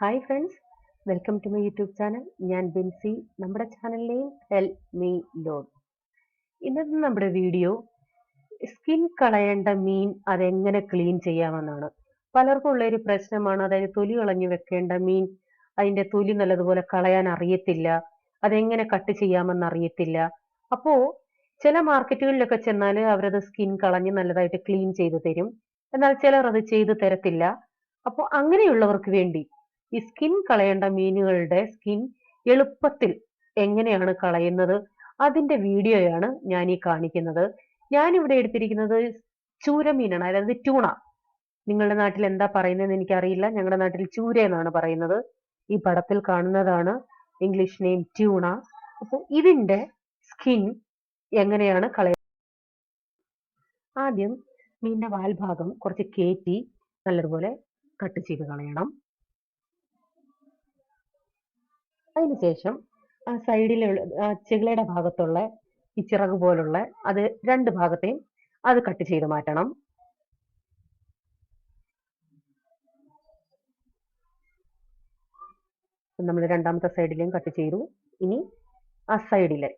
Hi friends welcome to my YouTube channel ഞാൻ ബിൻസി. നമ്മുടെ ചാനലിലെയും hell me loan ഇന്നത്തെ നമ്മുടെ വീഡിയോ സ്കിൻ കളയേണ്ട മീൻ അതെങ്ങനെ ക്ലീൻ ചെയ്യാമെന്നാണ്. പലർക്കും ഉള്ള ഒരു പ്രശ്നമാണ് അതായത് തൊലി കളഞ്ഞു വെക്കേണ്ട മീൻ. അതിന്റെ തൊലി നല്ലതുപോലെ കളയാൻ അറിയത്തില്ല. അതെങ്ങനെ കട്ട് ചെയ്യാമെന്ന് അറിയത്തില്ല. അപ്പോ ചില മാർക്കറ്റുകളിലൊക്കെ ചെന്നാൽ അവരത് സ്കിൻ കളഞ്ഞ് നല്ലതായിട്ട് ക്ലീൻ ചെയ്തു തരും. എന്നാൽ ചിലർ അത് ചെയ്തു തരത്തില്ല. അപ്പോൾ അങ്ങനെയുള്ളവർക്ക് വേണ്ടി ഈ സ്കിൻ കളയേണ്ട മീനുകളുടെ സ്കിൻ എളുപ്പത്തിൽ എങ്ങനെയാണ് കളയുന്നത്? അതിന്റെ വീഡിയോയാണ് ഞാൻ ഈ കാണിക്കുന്നത്. ഞാൻ ഇവിടെ എടുത്തിരിക്കുന്നത് ചൂരമീനാണ് അതായത് ട്യൂണ നിങ്ങളുടെ നാട്ടിൽ എന്താ പറയുന്നതെന്ന് എനിക്കറിയില്ല. ഞങ്ങളുടെ നാട്ടിൽ ചൂര എന്നാണ് പറയുന്നത്. ഈ പടത്തിൽ കാണുന്നതാണ് ഇംഗ്ലീഷ് നെയിം ട്യൂണ അപ്പോൾ ഇതിന്റെ സ്കിൻ എങ്ങനെയാണ് കളയ ആദ്യം മീനിന്റെ വാൽഭാഗം കുറച്ച് കയറ്റി നല്ലതുപോലെ കട്ട് ചെയ്ത് കളയണം. അതിനുശേഷം ആ സൈഡിലുള്ള ചെകിളയുടെ ഭാഗത്തുള്ള ഈ ചിറക് പോലുള്ള അത് രണ്ട് ഭാഗത്തെയും അത് കട്ട് ചെയ്ത് മാറ്റണം. നമ്മൾ രണ്ടാമത്തെ സൈഡിലെയും കട്ട് ചെയ്തു. ഇനി ആ സൈഡിലെ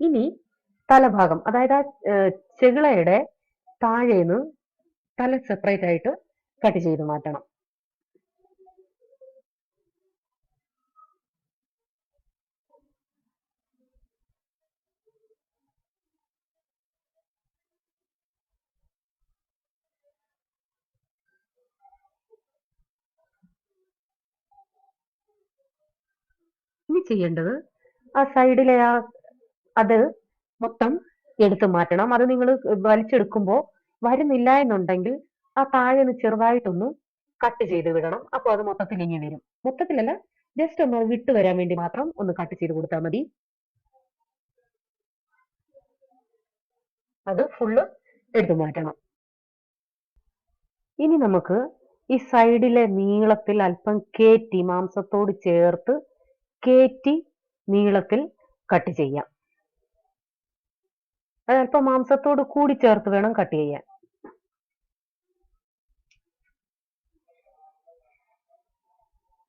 ഇനി തലഭാഗം അതായത് ആ ചെകിളയുടെ താഴേന്ന് തല സെപ്പറേറ്റ് ആയിട്ട് കട്ട് ചെയ്ത് മാറ്റണം. ചെയ്യേണ്ടത് ആ സൈഡിലെ ആ അത് മൊത്തം എടുത്തു മാറ്റണം. അത് നിങ്ങൾ വലിച്ചെടുക്കുമ്പോൾ വരുന്നില്ല എന്നുണ്ടെങ്കിൽ ആ താഴെ നിന്ന് ചെറുതായിട്ടൊന്ന് കട്ട് ചെയ്ത് വിടണം. അപ്പോൾ അത് മൊത്തത്തിൽ ഇങ്ങി വരും. മൊത്തത്തിലല്ല ജസ്റ്റ് ഒന്ന് വിട്ടു വരാൻ വേണ്ടി മാത്രം ഒന്ന് കട്ട് ചെയ്ത് കൊടുത്താൽ മതി. അത് ഫുള്ള് എടുത്തു മാറ്റണം. ഇനി നമുക്ക് ഈ സൈഡിലെ നീളത്തിൽ അല്പം കേറ്റി മാംസത്തോട് ചേർത്ത് കേറ്റി നീളത്തിൽ കട്ട് ചെയ്യാം. അത് അല്പം മാംസത്തോട് കൂടി ചേർത്ത് വേണം കട്ട് ചെയ്യാൻ.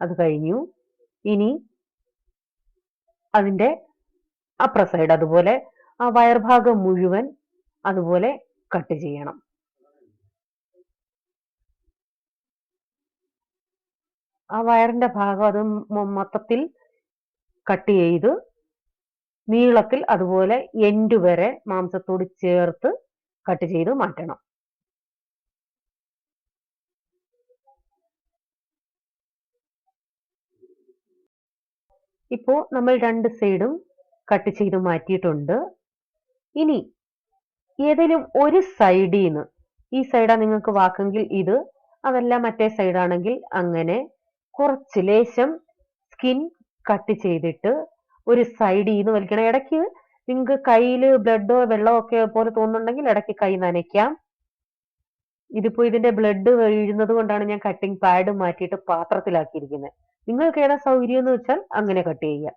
അത് കഴിഞ്ഞു. ഇനി അതിന്റെ അപ്പർ സൈഡ് അതുപോലെ ആ വയർ ഭാഗം മുഴുവൻ അതുപോലെ കട്ട് ചെയ്യണം. ആ വയറിന്റെ ഭാഗം അത് മൊത്തത്തിൽ കട്ട് ചെയ്ത് നീളത്തിൽ അതുപോലെ എൻഡ് വരെ മാംസത്തോട് ചേർത്ത് കട്ട് ചെയ്ത് മാറ്റണം. ഇപ്പോ നമ്മൾ രണ്ട് സൈഡും കട്ട് ചെയ്ത് മാറ്റിയിട്ടുണ്ട്. ഇനി ഏതെങ്കിലും ഒരു സൈഡിൽ നിന്ന് ഈ സൈഡാ നിങ്ങൾക്ക് വാക്കെങ്കിൽ ഇത് അതല്ല മറ്റേ സൈഡാണെങ്കിൽ അങ്ങനെ കുറച്ച് ലേശം സ്കിൻ കട്ട് ചെയ്തിട്ട് ഒരു സൈഡിൽ നിന്ന് വലിക്കണം. ഇടയ്ക്ക് നിങ്ങൾക്ക് കയ്യിൽ ബ്ലഡോ വെള്ളമോ ഒക്കെ പോലെ തോന്നുന്നുണ്ടെങ്കിൽ ഇടയ്ക്ക് കൈ നനയ്ക്കാം. ഇതിപ്പോ ഇതിന്റെ ബ്ലഡ് വീഴുന്നത് കൊണ്ടാണ് ഞാൻ കട്ടിംഗ് പാഡ് മാറ്റിയിട്ട് പാത്രത്തിലാക്കിയിരിക്കുന്നത് നിങ്ങൾക്ക് ഏതാ സൗകര്യം എന്ന് വെച്ചാൽ അങ്ങനെ കട്ട് ചെയ്യുക.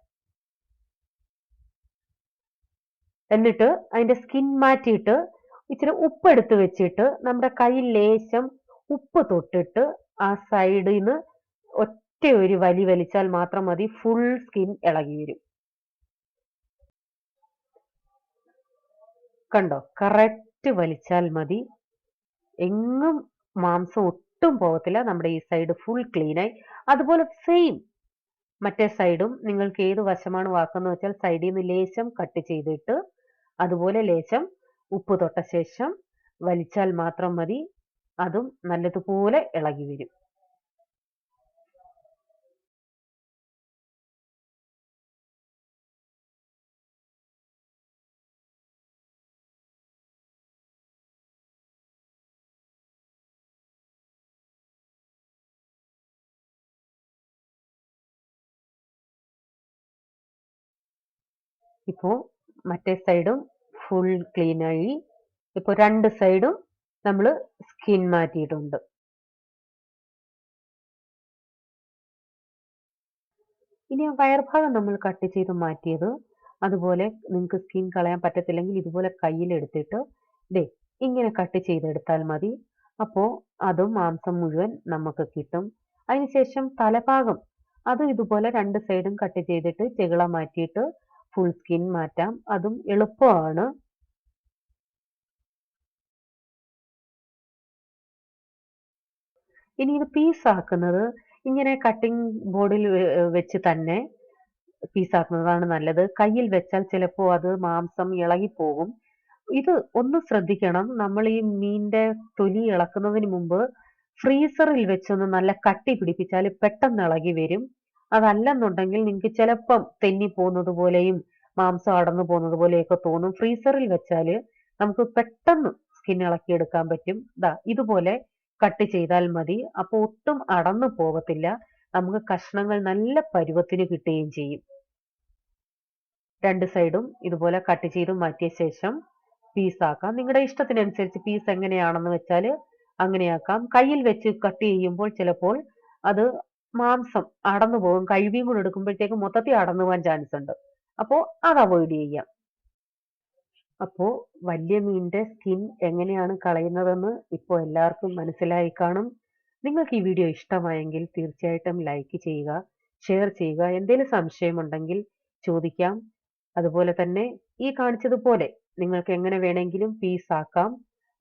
എന്നിട്ട് അതിന്റെ സ്കിൻ മാറ്റിയിട്ട് ഇച്ചിരി ഉപ്പ് എടുത്ത് വെച്ചിട്ട് നമ്മുടെ കൈ ലേശം ഉപ്പ് തൊട്ടിട്ട് ആ സൈഡിൽ നിന്ന് ഒറ്റ ഒരു വലി വലിച്ചാൽ മാത്രം മതി ഫുൾ സ്കിൻ ഇളകി വരും. കണ്ടോ? കറക്റ്റ് വലിച്ചാൽ മതി. എങ്ങും മാംസം ഒട്ടും പോകത്തില്ല. നമ്മുടെ ഈ സൈഡ് ഫുൾ ക്ലീൻ ആയി. അതുപോലെ സെയിം മറ്റേ സൈഡും നിങ്ങൾക്ക് ഏത് വശമാണ് വാക്കുന്നത് വെച്ചാൽ സൈഡിൽ നിന്ന് ലേശം കട്ട് ചെയ്തിട്ട് അതുപോലെ ലേശം ഉപ്പ് തൊട്ട ശേഷം വലിച്ചാൽ മാത്രം മതി. അതും നല്ലതുപോലെ ഇളകി വരും. ഇപ്പോൾ മറ്റേ സൈഡും ഫുൾ ക്ലീൻ ആയി. ഇപ്പോൾ രണ്ട് സൈഡും നമ്മൾ സ്കിൻ മാറ്റിയിട്ടുണ്ട്. ഇനി ആ വയർഭാഗം നമ്മൾ കട്ട് ചെയ്ത് മാറ്റിയത്. അതുപോലെ നിങ്ങൾക്ക് സ്കിൻ കളയാൻ പറ്റത്തില്ലെങ്കിൽ ഇതുപോലെ കയ്യിലെടുത്തിട്ട് ദേ ഇങ്ങനെ കട്ട് ചെയ്തെടുത്താൽ മതി. അപ്പോൾ അതും മാംസം മുഴുവൻ നമുക്ക് കിട്ടും. അതിനുശേഷം തലഭാഗം അതും ഇതുപോലെ രണ്ട് സൈഡും കട്ട് ചെയ്തിട്ട് ചെകിള മാറ്റിയിട്ട് ഫുൾ സ്കിൻ മാറ്റാം. അതും എളുപ്പമാണ്. ഇനി ഇത് പീസ് ആക്കുന്നത് ഇങ്ങനെ കട്ടിംഗ് ബോർഡിൽ വെച്ച് തന്നെ പീസാക്കുന്നതാണ് നല്ലത്. കയ്യിൽ വെച്ചാൽ ചിലപ്പോൾ അത് മാംസം ഇളകിപ്പോകും. ഇത് ഒന്ന് ശ്രദ്ധിക്കണം. നമ്മൾ ഈ മീനിന്റെ തൊലി ഇളക്കുന്നതിന് മുമ്പ് ഫ്രീസറിൽ വെച്ചൊന്ന് നല്ല കട്ടി പിടിപ്പിച്ചാൽ പെട്ടെന്ന് ഇളകി വരും. അതല്ലെന്നുണ്ടെങ്കിൽ നിങ്ങൾക്ക് ചിലപ്പം തെന്നി പോകുന്നത് പോലെയും മാംസം അടന്നു പോകുന്നത് പോലെയൊക്കെ തോന്നും. ഫ്രീസറിൽ വെച്ചാൽ നമുക്ക് പെട്ടെന്ന് സ്കിൻ ഇളക്കി എടുക്കാൻ പറ്റും. ദാ ഇതുപോലെ കട്ട് ചെയ്താൽ മതി. അപ്പോൾ ഒട്ടും അടന്നു പോകത്തില്ല. നമുക്ക് കഷ്ണങ്ങൾ നല്ല പരുവത്തിന് കിട്ടുകയും ചെയ്യും. രണ്ട് സൈഡും ഇതുപോലെ കട്ട് ചെയ്ത് മാറ്റിയ ശേഷം പീസ് ആക്കാം. നിങ്ങളുടെ ഇഷ്ടത്തിനനുസരിച്ച് പീസ് എങ്ങനെയാണെന്ന് വെച്ചാൽ അങ്ങനെയാക്കാം. കയ്യിൽ വെച്ച് കട്ട് ചെയ്യുമ്പോൾ ചിലപ്പോൾ അത് മാംസം അടന്നു പോകും. കഴിവിയും കൂടെ എടുക്കുമ്പോഴത്തേക്ക് മൊത്തത്തിൽ അടന്നു പോകാൻ ചാൻസ് ഉണ്ട്. അപ്പോൾ അത് അവോയ്ഡ് ചെയ്യാം അപ്പോൾ വലിയ മീനിന്റെ സ്കിൻ എങ്ങനെയാണ് കളയുന്നതെന്ന് ഇപ്പോൾ എല്ലാവർക്കും മനസ്സിലായി കാണും. നിങ്ങൾക്ക് ഈ വീഡിയോ ഇഷ്ടമായെങ്കിൽ തീർച്ചയായിട്ടും ലൈക്ക് ചെയ്യുക ഷെയർ ചെയ്യുക. എന്തെങ്കിലും സംശയമുണ്ടെങ്കിൽ ചോദിക്കാം. അതുപോലെ തന്നെ ഈ കാണിച്ചതുപോലെ നിങ്ങൾക്ക് എങ്ങനെ വേണമെങ്കിലും പീസ് ആക്കാം.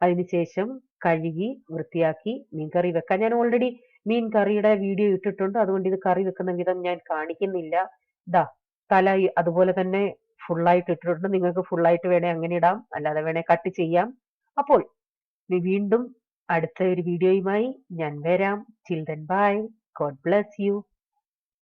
അതിനുശേഷം കഴുകി വൃത്തിയാക്കി മീൻ കറി വെക്കാം. ഞാൻ ഓൾറെഡി മീൻ കറിയുടെ വീഡിയോ ഇട്ടിട്ടുണ്ട്. അതുകൊണ്ട് ഇത് കറി വെക്കുന്ന വിധം ഞാൻ കാണിക്കുന്നില്ല. ദാ തല അതുപോലെ തന്നെ ഫുള്ളായിട്ട് ഇട്ടിട്ടുണ്ട്. നിങ്ങൾക്ക് ഫുള്ളായിട്ട് വേണേ അങ്ങനെ ഇടാം. അല്ലാതെ വേണേ കട്ട് ചെയ്യാം. അപ്പോൾ വീണ്ടും അടുത്ത ഒരു വീഡിയോയുമായി ഞാൻ വരാം. Children bye God bless you